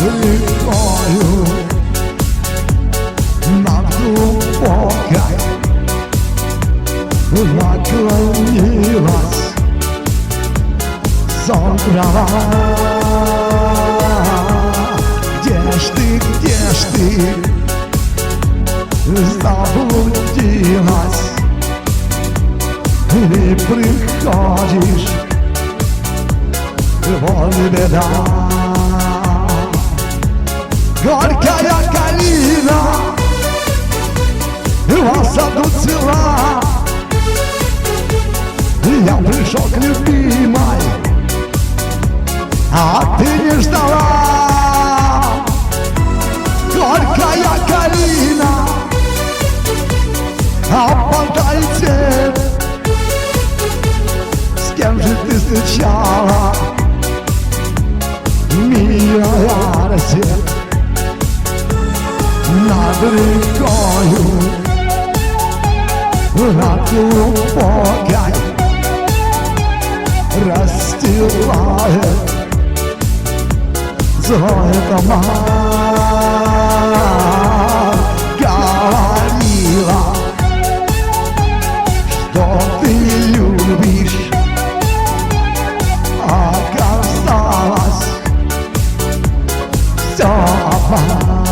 рекою Над глубокой наклонилась сон трава Где ж ты, где ж ты? Заблудилась Или приходишь вот беда Горькая калина В саду цела Я пришел к любимой А ты не ждала. Горькая калина Опадайте С кем же ты встречала? Милая Россия Рекою Над глубокой Расстилает Злое дома Говорила Что ты любишь? Оказалось Все обман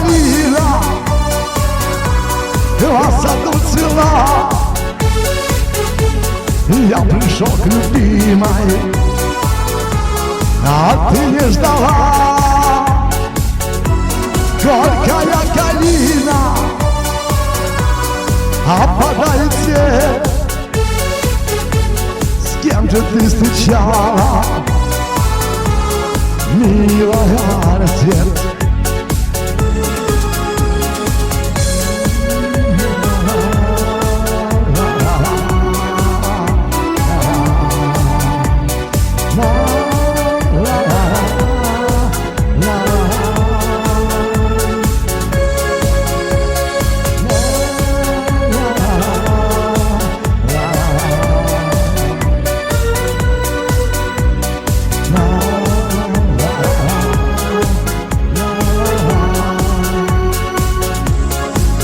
Горькая калина В саду цвела Я пришел к любимой А ты не ждала. Горькая калина Опадает свет С кем же ты встречала? Милая рассвет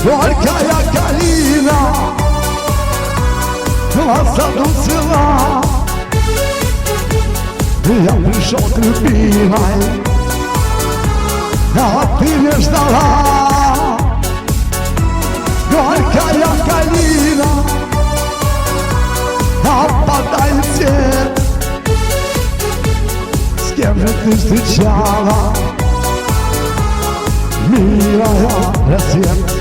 Горькая калина В саду цвела Я пришел к любимой. А ты не ждала. Горькая калина Опадает свет С кем же ты встречала? Милая рассвет